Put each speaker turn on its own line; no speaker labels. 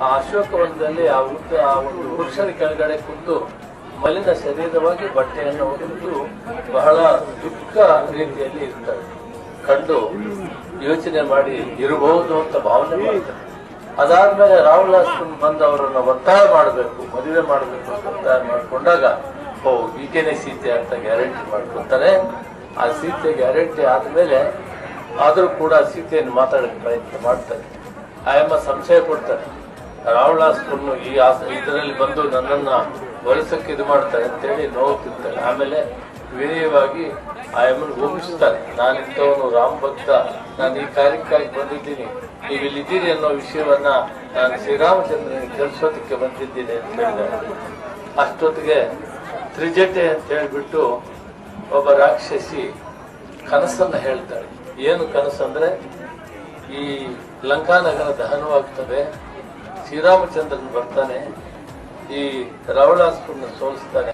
ಆ ಅಶೋಕವನದಲ್ಲಿ ಆ ವೃತ್ತ, ಆ ಒಂದು ವೃಕ್ಷದ ಕೆಳಗಡೆ ಕುಂತು ಮಲಿನ ಶರೀರವಾಗಿ ಬಟ್ಟೆಯನ್ನು ಹೊತ್ತು ಬಹಳ ದುಃಖ ರೀತಿಯಲ್ಲಿ ಇರ್ತಾರೆ. ಕಂಡು ಯೋಚನೆ ಮಾಡಿ ಇರಬಹುದು ಅಂತ ಭಾವನೆ ಮಾಡ್ತಾರೆ. ಅದಾದ್ಮೇಲೆ ರಾಹುಲ್ ಬಂದು ಅವರನ್ನ ಒತ್ತಾಯ ಮಾಡಬೇಕು, ಮದುವೆ ಮಾಡಬೇಕು ಅಂತ ಒತ್ತಾಯ ಮಾಡಿಕೊಂಡಾಗ, ಓ ಈಗೇನೆ ಸೀತೆ ಅಂತ ಗ್ಯಾರಂಟಿ ಮಾಡ್ಕೊತಾರೆ ಆ ಸೀತೆ ಗ್ಯಾರಂಟಿ ಆದ್ಮೇಲೆ ಆದರೂ ಕೂಡ ಸೀತೆಯನ್ನು ಮಾತಾಡಕ್ಕೆ ಪ್ರಯತ್ನ ಮಾಡ್ತಾರೆ. ಆಯಮ್ಮ ಸಂಶಯ ಪಡ್ತಾರೆ ರಾಹುಲ್ ಈ ಈ ಇದರಲ್ಲಿ ಬಂದು ನನ್ನನ್ನ ಹೊಲಸಕ್ಕೆ ಇದು ಮಾಡ್ತಾರೆ ಅಂತೇಳಿ ನೋವು ತಿಂತಾರೆ ಆಮೇಲೆ ವಿನಯವಾಗಿ ಎಮ್ಮನ್ನು ಒಪ್ಪಿಸ್ತಾರೆ ನಾನಿಂಥವನು ರಾಮ್ ಭಕ್ತ, ನಾನು ಈ ಕಾರ್ಯಕ್ಕಾಗಿ ಬಂದಿದ್ದೀನಿ ನೀವು ಇಲ್ಲಿದ್ದೀರಿ ಅನ್ನೋ ವಿಷಯವನ್ನ ನಾನು ಶ್ರೀರಾಮಚಂದ್ರನಿಗೆ ತಿಳಿಸೋದಕ್ಕೆ ಬಂದಿದ್ದೀನಿ ಅಂತ ಹೇಳಿದ್ದಾರೆ ಅಷ್ಟೊತ್ತಿಗೆ ತ್ರಿಜಟೆ ಅಂತ ಹೇಳಿಬಿಟ್ಟು ಒಬ್ಬ ರಾಕ್ಷಸಿ ಕನಸನ್ನ ಹೇಳ್ತಾಳೆ. ಏನು ಕನಸಂದ್ರೆ, ಈ ಲಂಕಾನಗರ ದಹನವಾಗ್ತದೆ ಶ್ರೀರಾಮಚಂದ್ರನ್ ಬರ್ತಾನೆ ಈ ರಾವಣಾಸ್ತ್ರ ಸೋಲಿಸ್ತಾನೆ.